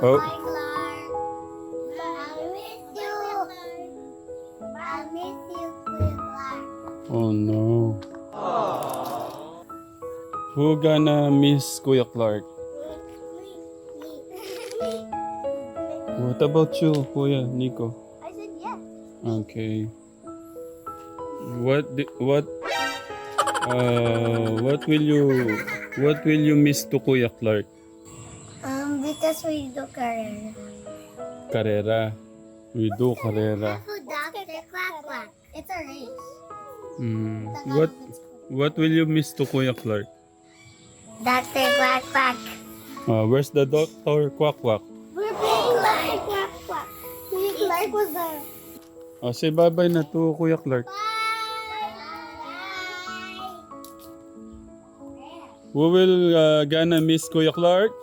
Oh. Bye, Clark. I miss you. I miss you, Clark. Oh no. Who gonna miss Kuya Clark? What about you, Kuya Nico? I said yes. Okay. What what uh what will you what will you miss to Kuya Clark? Because we do career. Carrera. We do carrera. Dr. It's a race. Mm. What what will you miss to Kuya Clark? Dr. Quack Quack. Uh, where's the doctor? Quack quack. We're playing Clark Quack Quack. Kuya Clark was there. Oh, say bye-bye na to Kuya Clark. Who will uh, gonna miss Kuya Clark?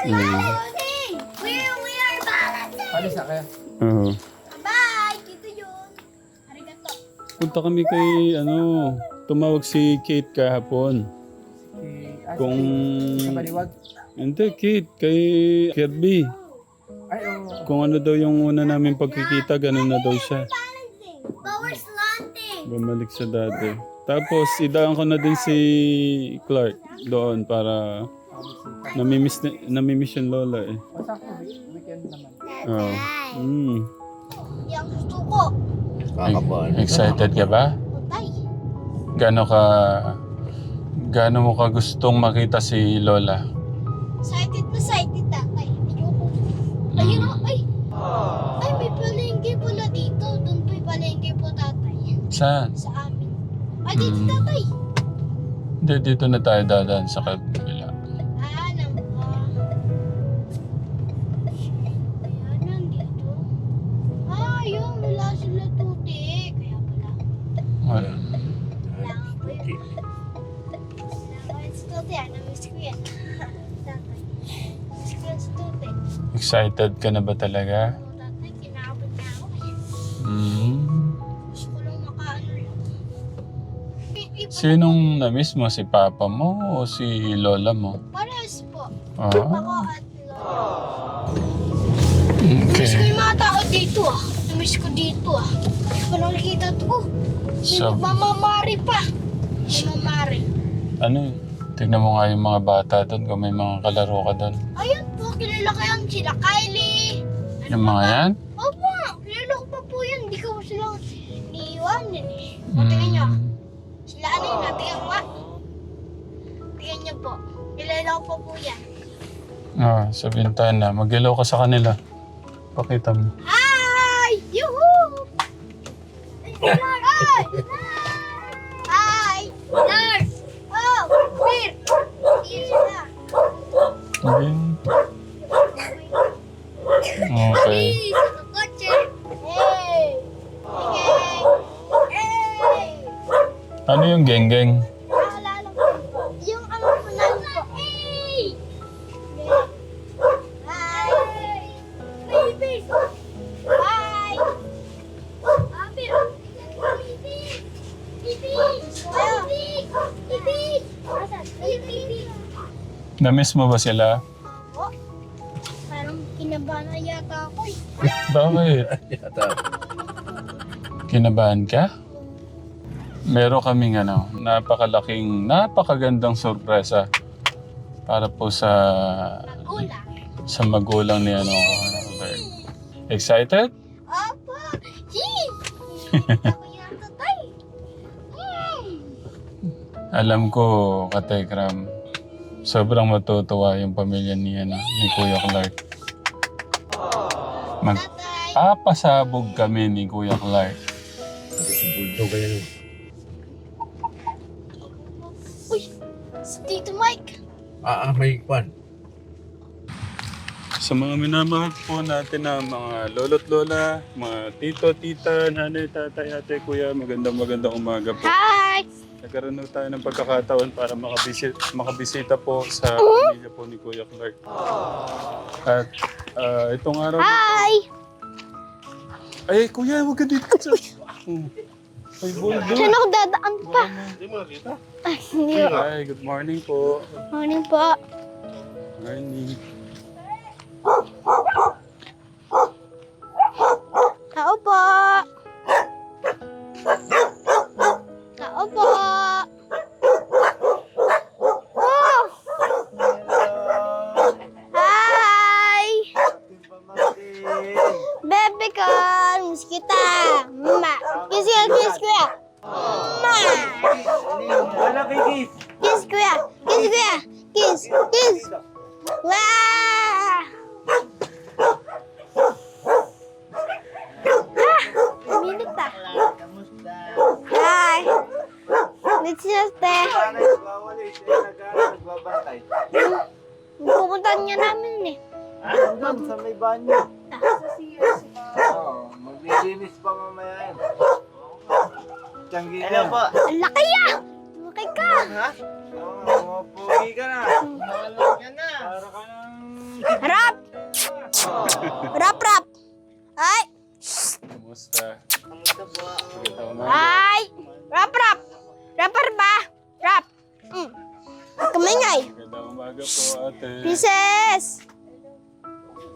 Balancing! We're, we are balancing! Alis na kayo. Oo. Bye! Dito yun. Arigato. Punta kami kay ano, tumawag si Kate kahapon. Si, ah, Kung Sa baliwag. hindi Kate kay Kirby. Ay, oo. Kung ano daw yung una namin pagkikita, ganun na daw siya. Balancing! Power slanting! Bumalik sa dati. Tapos idaan ko na din si Clark doon para namimiss, na- namimiss yung lola eh. O, sakto. week- Weekend naman. Oh. Mm. Yung gusto ko. Excited ka ba? Tay. Gano'n ka... Gano'n mo ka gustong makita si Lola? Excited na excited tatay. Ayoko. Ayun o. Ay. Ay, may palengke pala dito. Doon po'y palengke po tatay. Saan? Sa amin. Ay, dito Hmm. tatay. Hindi, dito na tayo dadaan sa Excited ka na ba talaga? Mm. Sinong na-miss mo? Si Papa mo o si Lola mo? Parehas po. Ah, Ako at Lola. Namiss ko okay. yung mga tao dito ah. Namiss ko dito ah. Hindi ko to. Oh, May So- mamamari pa. May mamari. Ano yun? Tignan mo nga yung mga bata doon kung may mga kalaro ka doon. Ayun po, kilala ko yan. Sila Kylie. Ano Yung pa mga ba? yan? Opo, kilala ko pa po yan. Hindi ko sila niiwanan eh. O, tingnan nyo. Mm. Sila ano yun ah. Tingnan ah. Tingnan nyo po. Kilala ko pa po yan. Ah, sa bintana. Mag-ilaw ka sa kanila. Pakita mo. Hi! Yuhu! Hi! Hi! Lord! Oh! Beer! Beer na. Okay. Okay. Ano yung geng-geng? Yung ano po namin po. Na-miss mo ba sila? Bakit? Kinabahan ka? Meron kaming ano, napakalaking, napakagandang sorpresa para po sa Magulang. sa magulang ni ano, Albert. Excited? Opo! Ako. Alam ko, Katekram, sobrang matutuwa yung pamilya ni, ano, ni Kuya Clark. Mag Tatay! papasabog kami ni Kuya Clark. Uy! Si Tito Mike! Ah, ah, may kwan. Sa mga minamahal po natin na mga lolo't lola, mga tito, tita, nanay, tatay, ate, kuya, magandang magandang umaga po. Hi! Nagkaroon na tayo ng pagkakataon para makabisita, makabisita po sa pamilya po ni Kuya Clark. At ah, itong araw na to, Hi! Ay kuya, huwag ka dito. Oh. Ay, buldo. Saan ako dadaan pa? Hindi mo nakita? Ay, hindi. Hi, good morning po. Morning po. Morning. Nagbabantay. Pupuntahan niya namin eh. Ah, doon sa may banyo. Oo, maglilinis pa mamaya yan. Tiyanggi Hello po. Ang laki ah! Laki ka! Ha? Oo, pugi ka na. Malam ka na. Para ka ng... Rap! Rap, rap! Ay! Kumusta? Kamusta po? Ay! Rap, rap! Rapper ba? Rap! Mm. Kamingay! Maganda umaga po ate. Pieces!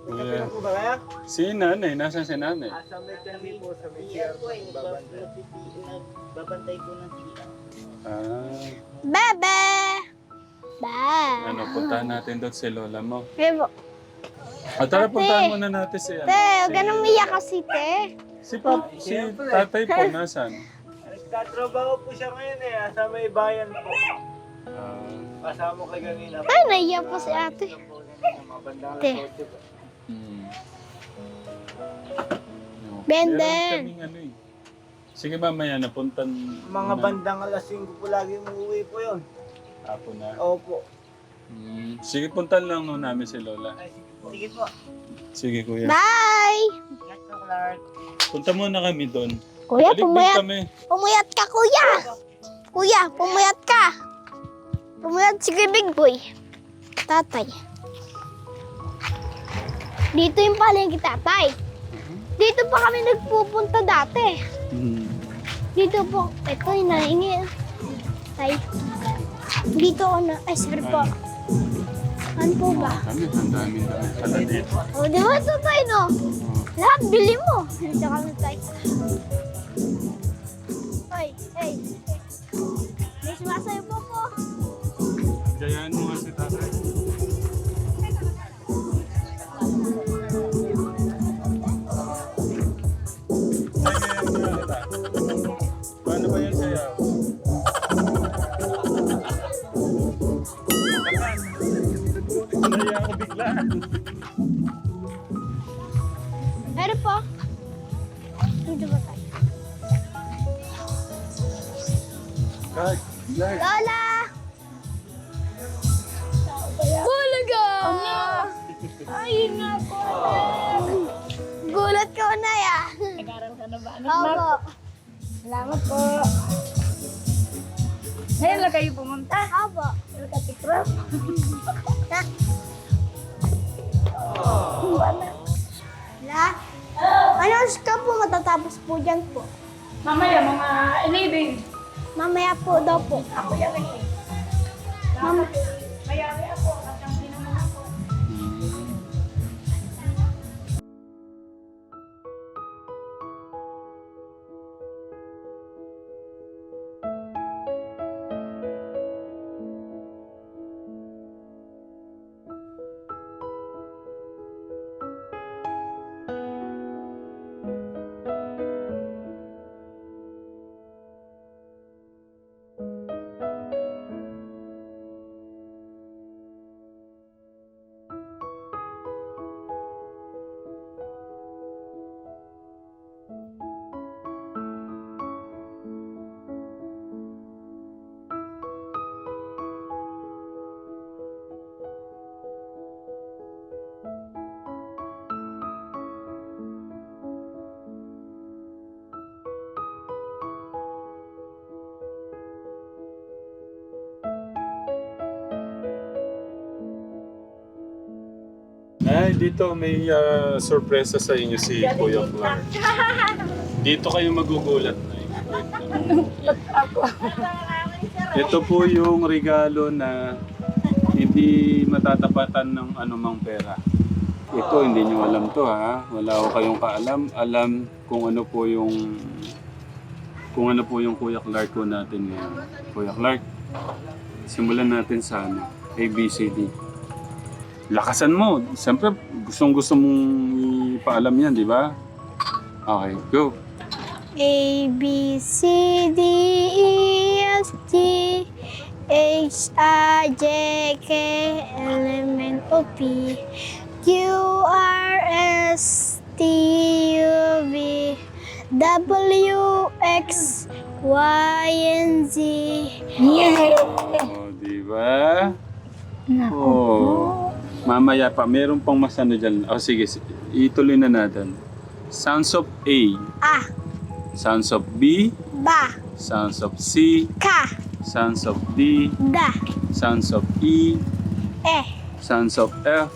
Kuya. Si nanay, nasan si nanay? Ah, sa may tiyanggi po, sa may po. Babantay. Ko ng tiyan. Ah, Bebe! Ba! ano, puntahan natin doon si lola mo. Bebo. At tara, puntahan muna natin si ano. Te, huwag si- ka nang umiyak kasi, te. Si pap, si tatay po, nasan? Nagtatrabaho po siya ngayon eh. ah, Sa may bayan po. Kasama kay kanina. Ay, naiyak po si ate. Mabandang Te. alas 8 po. hmm. No. Benden. Meron kaming ano eh. Sige mamaya, napuntan. Mga bandang alas 5 po lagi umuwi po yun. Apo na. Opo. Hmm. Sige, puntan lang no namin si Lola. Sige po. Sige, kuya. Bye! Punta muna kami doon. Kuya, Balik pumayat. kami. Pumayat ka, kuya! Kuya, pumayat ka! Pumayat si Big Boy. Tatay. Dito yung palengke tatay. Dito pa kami nagpupunta dati. Dito po, ito yung nahingi. Tay. Dito ako na, ay sir po. Ano po ba? Kami, ang dami dami pala dito. O, di ba ito tayo, no? Lahat, bili mo. Dito kami tayo. Ay, ay. May sumasayo Meron po. Dito ba tayo? Lola! Hulaga! Ay, nga po. Gulat ko na ya. Nag-aral ka na ba? Opo. Salamat po. Ngayon lang kayo pumunta. Opo. Nagkatikrap. La? Ano ka po matatapos po dyan po? Mamaya mga 11. Mamaya po daw po. Ako yan eh. Mama. Mayari ako. Hanggang Ay, dito may ah, sorpresa sa inyo si Kuya Clark. Dito kayo magugulat na Ito po yung regalo na hindi matatapatan ng anumang pera. Ito, hindi nyo alam to ha. Wala ko kayong kaalam. Alam kung ano po yung kung ano po yung Kuya Clark ko natin ngayon. Kuya Clark, simulan natin sa ano, ABCD. Lakasan mo. Siyempre, gustong gusto mong ipaalam yan, di ba? Okay, go. A, B, C, D, E, F, G, H, I, J, K, L, M, N, O, P, Q, R, S, T, U, V, W, X, Y, and Z. Yay! Oh, di ba? Oh. Mamaya pa, meron pang mas ano dyan. Oh, sige, si- ituloy na natin. Sounds of A. A, Sounds of B. ba, Sounds of C. ka, Sounds of D. da, Sounds of E. e, Sounds of F.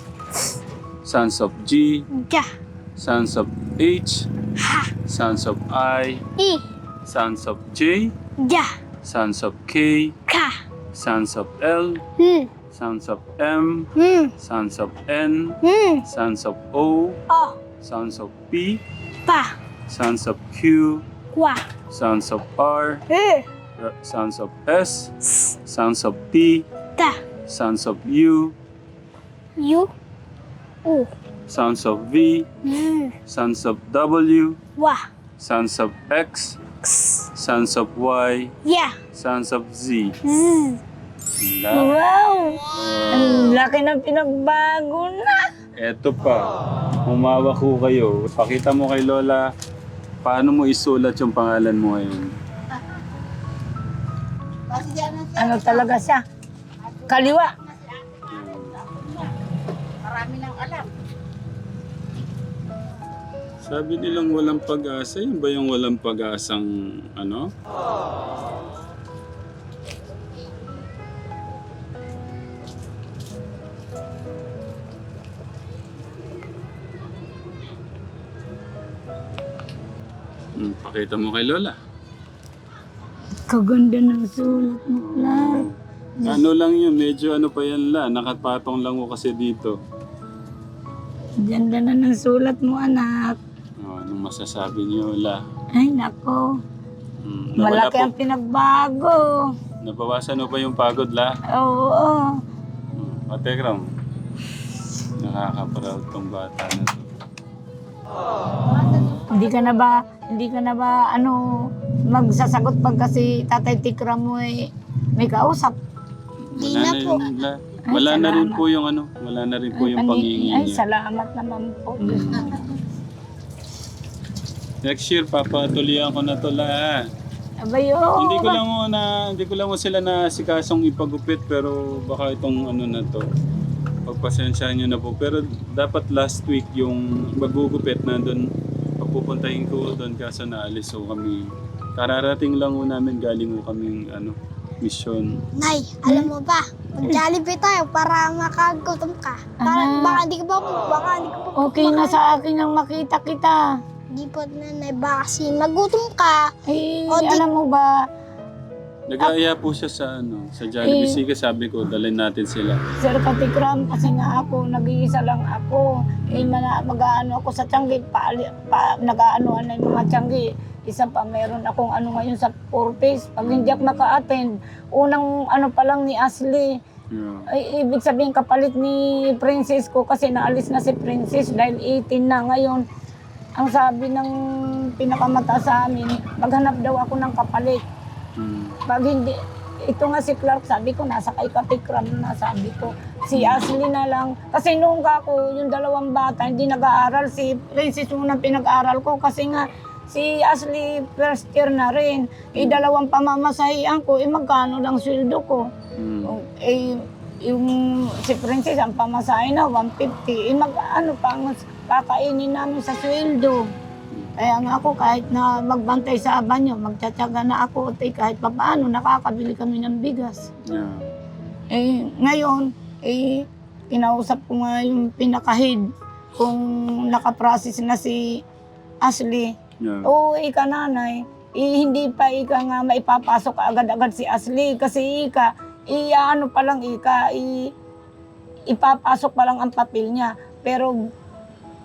Sounds of G. ja, Sounds of H. ha, Sounds of I. i, Sounds of J. ja, Sounds of K. ka, Sounds of L. l, Sounds of M. m, Sounds of N. m, Sounds of O. o, Sounds of P. pa, Sounds of Q. kwa, Sounds of R. r, r- Sounds of S. s, Sounds of T. ta, Sounds of U. u, u, Sounds of V. z, Sounds of W. wa, Sounds of X. x, Sounds of Y. ya, Sounds of Z. z. Wow! Ang laki ng pinagbago na. Eto pa. Humawak ko kayo. Pakita mo kay Lola paano mo isulat yung pangalan mo ngayon. Ano talaga siya? Kaliwa. Sabi nilang walang pag-asa. Yun ba yung walang pag-asang ano? Hmm, pakita mo kay Lola. Kaganda ng sulat mo, Clark. Ano lang yun, medyo ano pa yan la, nakapatong lang ko kasi dito. Ganda na ng sulat mo, anak. Oh, anong masasabi niyo la? Ay, nako. Hmm, nawala Malaki po- ang pinagbago. Nabawasan mo ba yung pagod la? Oo. Hmm, Ate Kram, nakaka-proud tong bata na to. Hindi ka na ba, hindi ka na ba, ano, magsasagot pag kasi tatay tikra mo eh, may kausap. Di Wala na na po. yun, la. Ay, Wala na rin po yung ano, wala na rin po yung Ani- pangingi Ay, niya. salamat naman po. Hmm. Next year, papatuloyan ko na to la. Abay, oo. Hindi ko lang mo na, hindi ko lang mo sila na sikasong ipagupit pero baka itong ano na to. Pagpasensyahan nyo na po. Pero dapat last week yung magugupit na doon, papupuntahin ko doon kaso naalis so kami. Kararating lang ho namin galing ho kaming ano, mission. Nay, alam mo ba? Mag-jollibee tayo para makagutom ka. Para Ah. baka di ka ba, baka di ka pa. Okay na sa akin ang makita kita. Di po nanay, baka kasi magutom ka. Ay, O, di- alam mo ba, Nag-aaya po siya sa ano, sa Jollibee. Eh. Sige, sabi ko, dalhin natin sila. Sir Katikram, kasi nga ako, nag-iisa lang ako. Eh, mana, mag-aano ako sa Tianggi, pa, pa, nag-aano na yung mga Tianggi. Isa pa, meron akong ano ngayon sa Purpose. Pag hindi ako maka-attend, unang ano pa lang ni Ashley, Yeah. ay, ibig sabihin kapalit ni Princess ko kasi naalis na si Princess dahil 18 na ngayon. Ang sabi ng pinakamata sa amin, maghanap daw ako ng kapalit. Hmm. Pag hindi, ito nga si Clark, sabi ko, nasa kay Katikram na, sabi ko. Si Ashley na lang. Kasi nung ako, yung dalawang bata, hindi nag-aaral. Si Princess muna pinag-aaral ko kasi nga, si Ashley first year na rin. Eh, dalawang pamamasahian ko, eh, magkano lang sweldo ko. Hmm. Oh, Eh, yung si Princess, ang pamasahe na, 150. Eh, mag, ano pa, kakainin namin sa sweldo. Kaya nga ako, kahit na magbantay sa banyo, magtsatsaga na ako, tay, kahit pa paano, nakakabili kami ng bigas. Yeah. Eh, ngayon, eh, kinausap ko nga yung pinakahid kung nakaprocess na si Ashley. Yeah. Oo, ika nanay, eh, hindi pa ika nga maipapasok agad-agad si Ashley kasi ika, i ano pa lang ika, i ipapasok pa lang ang papel niya. Pero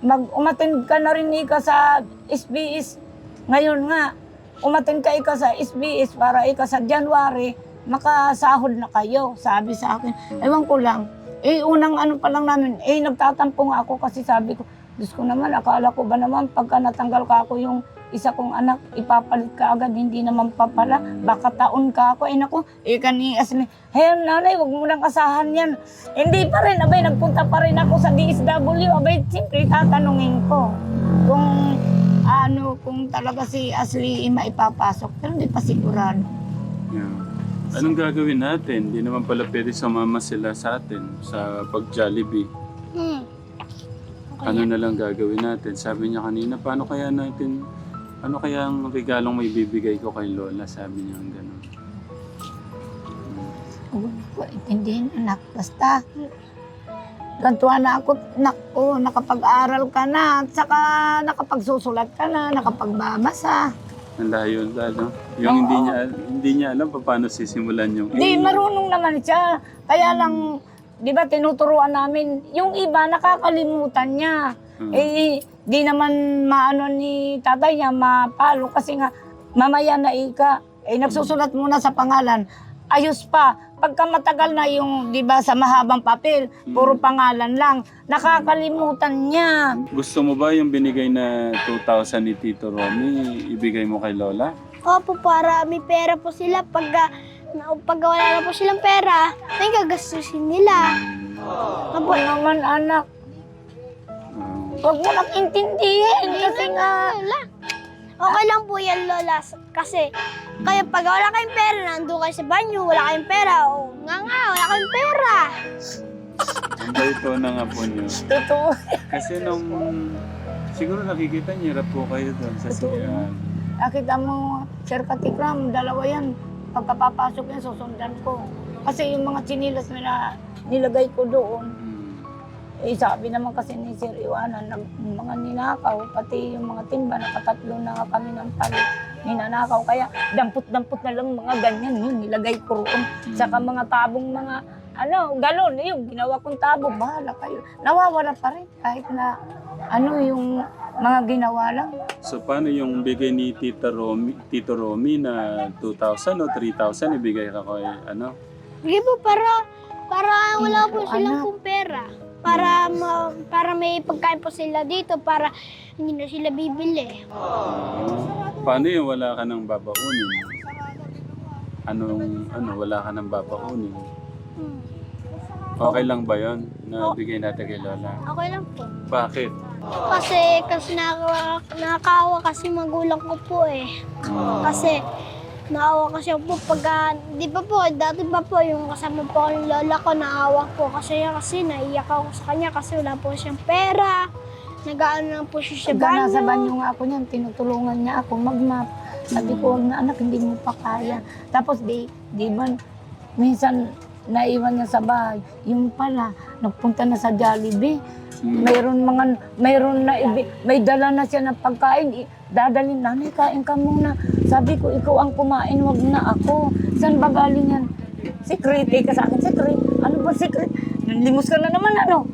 mag umattend ka na rin ika sa SBS. Ngayon nga, umattend ka ika sa SBS para ika sa January, makasahod na kayo, sabi sa akin. Ewan ko lang. Eh, unang ano pa lang namin, eh, nagtatampo nga ako kasi sabi ko, Diyos ko naman, akala ko ba naman pagka natanggal ka ako yung isa kong anak, ipapalit ka agad, hindi naman pa pala. Baka taon ka ako. Eh naku, eh kani asli. Hey, nanay, wag mo nang asahan yan. Hindi pa rin, abay, nagpunta pa rin ako sa DSW. Abay, siyempre, tatanungin ko kung ano, kung talaga si Asli maipapasok. Pero hindi pa sigurado. Yeah. Anong gagawin natin? Hindi naman pala pwede sumama sila sa atin sa pag-Jollibee. Hmm. Ano na lang gagawin natin? Sabi niya kanina, paano kaya natin, ano kaya ang regalong may bibigay ko kay Lola? Sabi niya ang gano'n. Huwag ko intindihin, anak. Basta, gantuan na ako, naku, nakapag-aral ka na, at saka nakapagsusulat ka na, nakapagbabasa. Ang layo lalo. Yung Oo. hindi niya hindi niya alam pa paano sisimulan yung Di, marunong naman siya. Kaya lang, di ba, tinuturuan namin, yung iba, nakakalimutan niya. Hmm. Eh, di naman maano ni tatay niya, mapalo kasi nga, mamaya na ika. Eh, nagsusulat muna sa pangalan. Ayos pa. Pagka matagal na yung, di ba, sa mahabang papel, puro pangalan lang, nakakalimutan niya. Gusto mo ba yung binigay na 2,000 ni Tito Romy, ibigay mo kay Lola? Opo, para may pera po sila. Pag, na, pag wala na po silang pera, ay gagastusin nila. Ako naman, anak, huwag mo nang intindihin. Kasi nga, Lola. Okay lang po yan, Lola. Kasi, kaya pag wala kayong pera, nandun kayo sa banyo, wala kayong pera. O, nga nga, wala kayong pera. ang baito ng apo niyo. totoo. Kasi nung siguro nakikita niyo, hirap po kayo doon sa Totoo. siyan. Nakita mo, Sir Katikram, dalawa yan. Pagkapapasok yan, susundan ko. Kasi yung mga chinilas na nilagay ko doon, Hmm. Eh sabi naman kasi ni Sir Iwanan, nag, mga ninakaw, pati yung mga timba, nakatatlo na nga kami ng palit. Ninanakaw, kaya dampot-dampot na lang mga ganyan, yun, nilagay ko roon. Saka mga tabong mga, ano, galon, yung ginawa kong tabo, bahala kayo. Nawawala pa rin, kahit na, ano, yung mga ginawa lang. So paano yung bigay ni Tita Romy, Tito Romy na 2,000 o 3,000 ibigay ka kay ano? Sige po, para, para wala po Ano? silang pong pera. Para, ma, para may pagkain po sila dito, para hindi na sila bibili. Ah, paano yung wala ka ng babaunin? Anong, ano, wala ka ng babaunin? Hmm. Okay lang ba yon na bigay natin kay Lola? Okay lang po. Bakit? Kasi, kasi nakakawa kasi magulang ko po eh. Kasi, naawa kasi ako po pag, di ba po, dati pa po yung kasama po ang lola ko, naawa po kasi kasi naiyak ako sa kanya kasi wala po siyang pera. Nag-ano lang po siya sa nasa banyo. banyo nga ako niyan, tinutulungan niya ako mag-map. Sabi ko, "Wag na anak, hindi mo pa kaya. Tapos di, di ba, minsan naiwan niya sa bahay. Yung pala, nagpunta na sa Jollibee. Hmm. Mayroon mga, mayroon na, may dala na siya ng pagkain. Dadalhin, nanay, kain ka muna. Sabi ko, ikaw ang kumain, wag na ako. Saan ba galing yan? Secret, eh, ka sa akin, secret. Ano ba secret? Limos ka na naman, ano?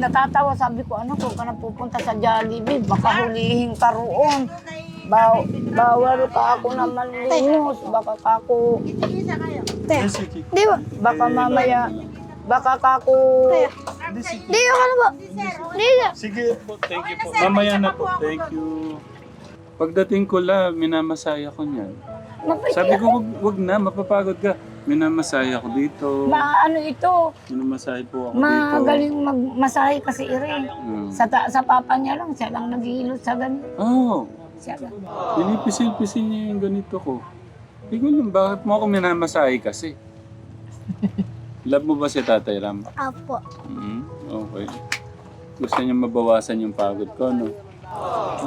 natatawa, sabi ko, ano, kung ka na pupunta sa Jollibee, baka hulihin ka roon. Baw, bawal ka ako na malimos, baka ka ako, Te, di ba? baka mamaya, baka ka ako, Di yung ano ba? Di ba? Sige po, thank you po. Mamaya na po, thank you. Pagdating ko la, minamasaya ko niyan. Sabi ko, wag, wag na, mapapagod ka. Minamasaya ko dito. maano ito, Minamasahe po ako dito. magaling magmasahe kasi ire. Hmm. Sa, ta- sa papa niya lang, siya lang naghihilot sa ganito. Oh, Siya lang. pinipisil-pisil niya yung ganito ko. Hindi ko alam, bakit mo ako minamasahe kasi? Love mo ba si Tatay Ram? Apo. Mhm, Okay. Gusto niya mabawasan yung pagod ko, no?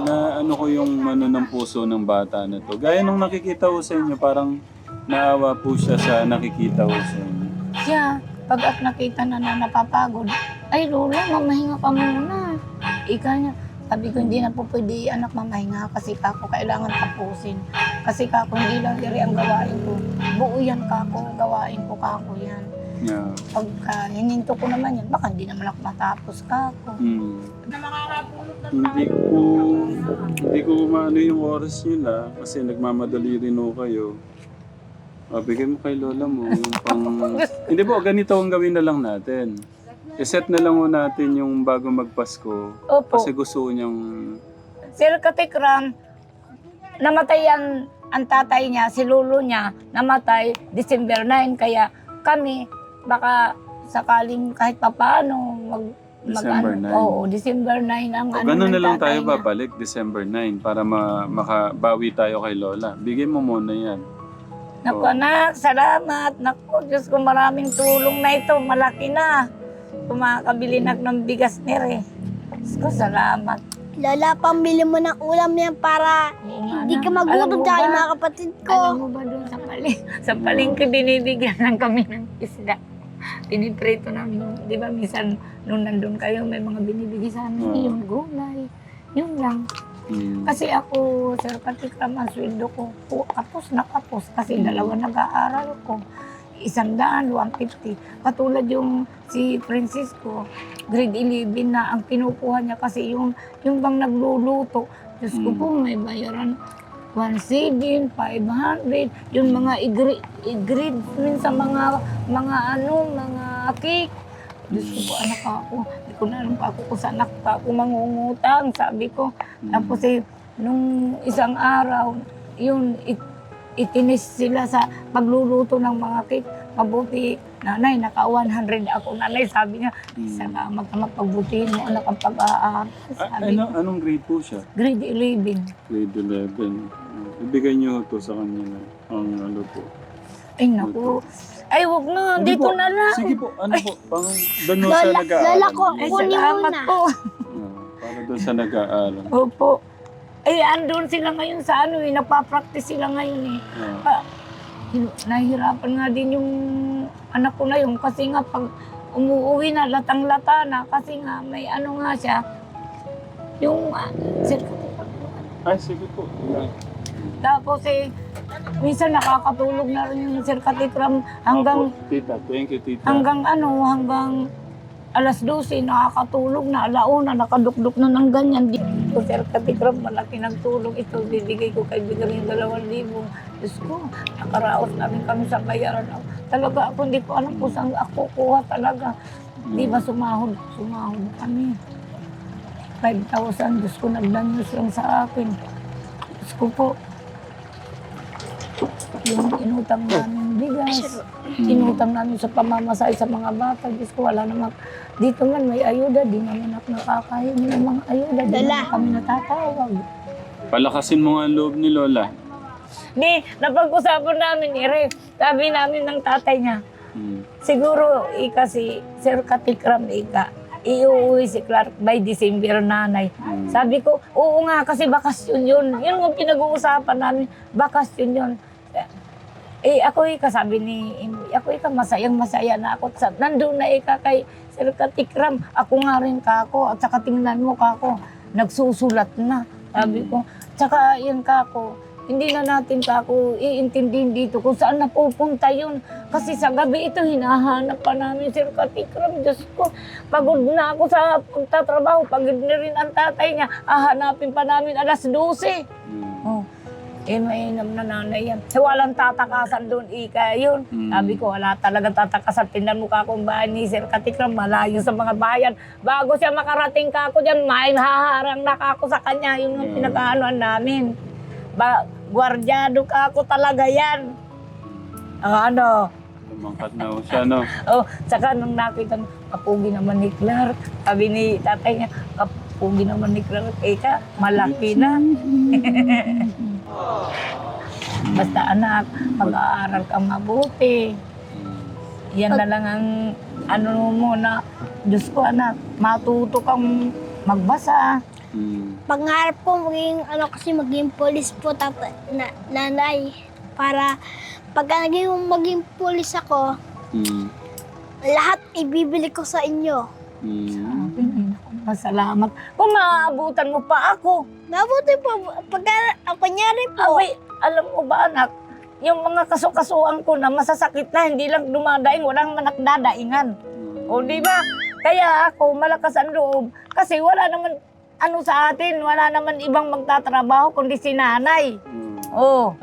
Na ano ko yung ano ng puso ng bata na to. Gaya nung nakikita ko sa inyo, parang naawa po siya sa nakikita ko sa inyo. Siya, pag at nakita na na napapagod, ay Lola, mamahinga ka muna. Ika niya, sabi ko hindi na po pwede anak mamahinga kasi kako kailangan tapusin. Kasi kako hindi lang diri ang gawain ko. Buo yan kako, gawain ko kako yan. Yeah. Pagka hininto ko naman yan, baka hindi naman ako matapos ka ako. Hmm. Hindi ko hindi ko maano yung oras nila kasi nagmamadali rin ho kayo. Ah, bigay mo kay lola mo yung pang... hindi po, ganito ang gawin na lang natin. I-set na lang ho natin yung bago magpasko. Opo. Kasi gusto ko niyang... Sir Katikram, namatay ang, ang tatay niya, si lulo niya, namatay December 9. Kaya kami, baka sakaling kahit papaano, mag, December ano, 9. Oo, December 9 ang ano ganun ng na lang tatay tayo niya. babalik, December 9, para ma makabawi tayo kay lola. Bigay mo muna yan. Naku anak, salamat. Naku, Diyos ko maraming tulong na ito. Malaki na. Kumakabili na ng bigas ni Re. Diyos ko, salamat. Lola, pambili mo ng ulam yan para hindi ka magutom ba- mga kapatid ko. Alam mo ba doon sa paling, sa palengke binibigyan lang kami ng isda. Piniprito namin. Di ba minsan nung nandun kayo may mga binibigay sa amin. Oo. Yung gulay. Yun lang. Mm. Kasi ako, Sir Katikram, ang sweldo ko, po, kapos na kapos. Kasi Mm. dalawa nag-aaral ko. Isang daan, 150. Katulad yung si Francisco, grade 11 na ang kinukuha niya kasi yung, yung bang nagluluto. Diyos ko Mm. po, may bayaran 1,700, 500, yung mga i-grade, i-grade min sa mga, mga ano, mga cake. Diyos ko po, anak ako. Hindi ko na alam pa ako kung saan ako pa ako mangungutang, sabi ko. Tapos eh, nung isang araw, yun, it, itinis sila sa pagluluto ng mga cake. Mabuti, nanay, naka 100 ako. Nanay, sabi niya, Mm. salamat na mapagbutihin mo anak ang pag-aaral. Ah, Sabi ano, anong grade po siya? grade 11. Grade 11. Uh, ibigay niyo to sa kanya na ang ano po. Ay, naku. Ay, wag na. Hindi Dito po. na lang. Sige po, ano po, pang doon sa Lola- nag-aaral. lola ko, Ay, Kunin salamat muna. po. Ah, para doon sa nag-aaral. Opo. Ay, andun sila ngayon sa ano eh. Nagpa-practice sila ngayon eh. Ah, Pa, nahihirapan nga din yung anak ko na yun kasi nga pag umuwi na, latang-lata na kasi nga may ano nga siya. Yung, sir, Ay, sige po. Tapos eh, minsan nakakatulog na rin yung Sir Katikram hanggang, Opo, tita, thank you, tita. hanggang ano, hanggang alas 12, nakakatulog na, alauna, nakadukduk na ng ganyan. Ko, Sir Katikram, malaki ng tulong ito. Bibigay ko kay Bigam yung dalawang libo. Diyos ko, nakaraos namin kami sa bayaran. Talaga ako, hindi ko alam kung saan ako kuha talaga. Di ba sumahod? Sumahod kami. 5,000, Diyos ko, nagdanyos lang sa akin. Diyos ko po, yung inutang namin bigas, inutang namin sa pamamasay sa mga bata. Diyos ko, wala naman. Dito man may ayuda, di naman ako nakakain ng mga ayuda. Di Dala. naman kami natatawag. Palakasin mo nga ang loob ni Lola. Di, napag-usapan namin, Ire. Sabi namin ng tatay niya, Mm. siguro, ika si Sir Katikram, ika, iuwi si Clark by December nanay. Mm. Sabi ko, oo nga, kasi bakasyon yun. Yun ang pinag-uusapan namin, bakasyon yun. Eh, ako ika, sabi ni, ako ika, masayang masaya na ako. Sa, nandun na ika kay Sir Katikram, ako nga rin kako, at saka tingnan mo kako, nagsusulat na. Sabi ko, tsaka yun kako, hindi na natin kako iintindihin dito kung saan napupunta yun. Kasi sa gabi ito, hinahanap pa namin Sir Katikram. Diyos ko, pagod na ako sa pagtatrabaho, pagod na rin ang tatay niya. Hahanapin pa namin alas 12. Mm. Oh. Eh, mainam na nanay yan. So, walang tatakasan doon, Ika. Yun. Mm. Sabi ko, wala talagang tatakasan. Tingnan mo ka kung bahay ni Sir Katikram, malayo sa mga bayan. Bago siya makarating ka ako dyan, may haharang na ka ako sa kanya. Yun ang Mm. pinag-aanoan namin. Ba, gwardyado ka ako talaga yan. Ang ano, Lumangkat na ho siya, no? Oh, tsaka nung nakita kapugi naman ni Clark. Sabi ni tatay niya, kapugi naman ni Clark. Eh ka, malaki na. Basta anak, pag-aaral ka mabuti. Yan na lang ang ano mo na, Diyos ko anak, matuto kang magbasa. Pangarap ko maging ano kasi maging police po tata, na, nanay para pag naging maging police ako, Mm. lahat ibibili ko sa inyo. Mm. Masalamat. Kung maaabutan mo pa ako, Mabuti po, pag ako nyari po, Away, alam mo ba anak, yung mga kasukasuan ko na masasakit na, hindi lang dumadaing, walang manakdadaingan. O di ba? Kaya ako malakas ang loob kasi wala naman ano sa atin, wala naman ibang magtatrabaho kundi si nanay. Mm. Oh.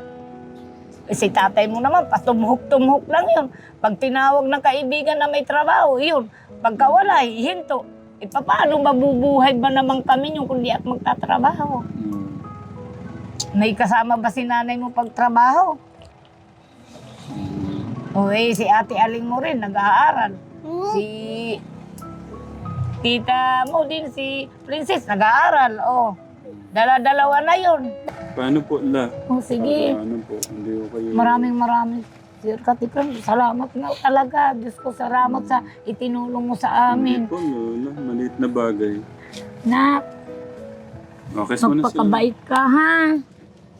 Eh, si tatay mo naman, patumhok-tumhok lang yun. Pag tinawag ng kaibigan na may trabaho, yun. Pagka wala, eh. E paano mabubuhay ba naman kami yung kundi at magtatrabaho? Mm. May kasama ba si nanay mo pagtrabaho? O eh, si ate Aling mo rin, nag-aaral. Hmm? Si tita mo din, si Princess, nag-aaral. Oh, dala-dalawa na yun. Paano po, La? O sige, Paano po? Hindi ko kayo... maraming maraming Sir Katikram, salamat na talaga. Diyos ko, salamat sa itinulong mo sa Hindi amin. po, Lola. Maliit na bagay. Na, Okay, so na sila. magpakabait ka ha.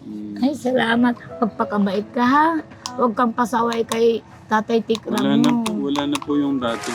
Mm. Ay, salamat. Magpakabait ka ha. Huwag kang pasaway kay Tatay Tikram Wala na mo. po, wala na po yung dati.